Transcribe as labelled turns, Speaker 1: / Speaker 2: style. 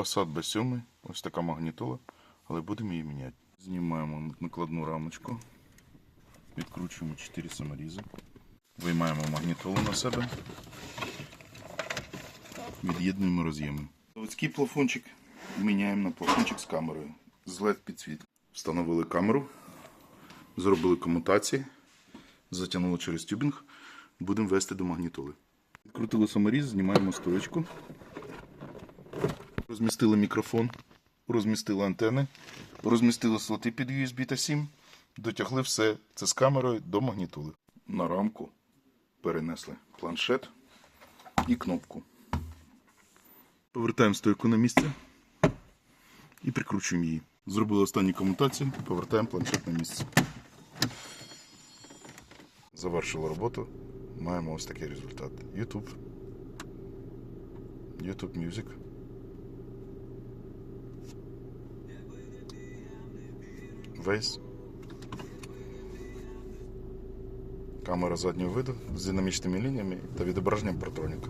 Speaker 1: Passat B7, ось така магнітола, але будемо її міняти. Знімаємо накладну рамочку, відкручуємо 4 саморізи, виймаємо магнітолу на себе, від'єднуємо роз'єми. Заводський плафончик міняємо на плафончик з камерою. З LED підсвіт. Встановили камеру, зробили комутації, затягнули через тюбінг, будемо вести до магнітоли. Відкрутили саморіз, знімаємо стоечку. Розмістили мікрофон, розмістили антени, розмістили слоти під USB та 7, дотягли все це з камерою до магнітоли. На рамку перенесли планшет і кнопку. Повертаємо стойку на місце і прикручуємо її. Зробили останні комутації, повертаємо планшет на місце. Завершили роботу. Маємо ось такий результат. YouTube. YouTube Music. Вейс. Камера заднього виду з динамічними лініями та відображенням протроніка.